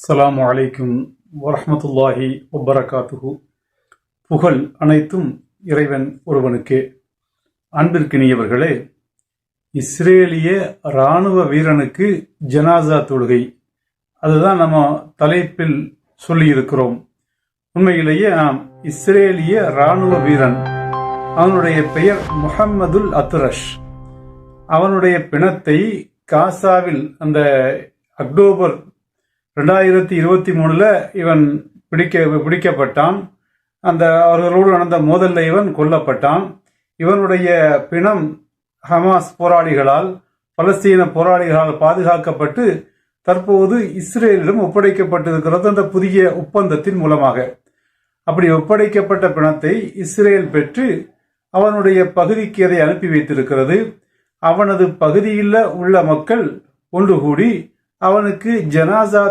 அஸ்ஸலாமு அலைக்கும் வரமத்துல்லாஹி வபரகாத்துஹு. புகழ் அனைத்தும் இறைவன் ஒருவனுக்கே. அன்பிற்கினியவர்களே இஸ்ரேலிய இராணுவ வீரனுக்கு ஜனாசா தொழுகை. அதுதான் நம்ம தலைப்பில் சொல்லியிருக்கிறோம். உண்மையிலேயே நாம் இஸ்ரேலிய இராணுவ வீரன். அவனுடைய பெயர் முஹம்மதுல் அத்ரஷ். அவனுடைய பிணத்தை காசாவில் அந்த அக்டோபர் ரெண்டாயிரத்தி இருபத்தி மூணுல இவன் பிடிக்க பிடிக்கப்பட்டான். அந்த அவர்களோடு நடந்த மோதலில் இவன் கொல்லப்பட்டான். இவனுடைய பிணம் ஹமாஸ் போராளிகளால் பலஸ்தீன போராளிகளால் பாதுகாக்கப்பட்டு தற்போது இஸ்ரேலிடம் ஒப்படைக்கப்பட்டிருக்கிறது. அந்த புதிய ஒப்பந்தத்தின் மூலமாக. அப்படி ஒப்படைக்கப்பட்ட பிணத்தை இஸ்ரேல் பெற்று அவனுடைய பகுதிக்கு அதை அனுப்பி வைத்திருக்கிறது. அவனது பகுதியில் உள்ள மக்கள் ஒன்று கூடி அவனுக்கு ஜனாசா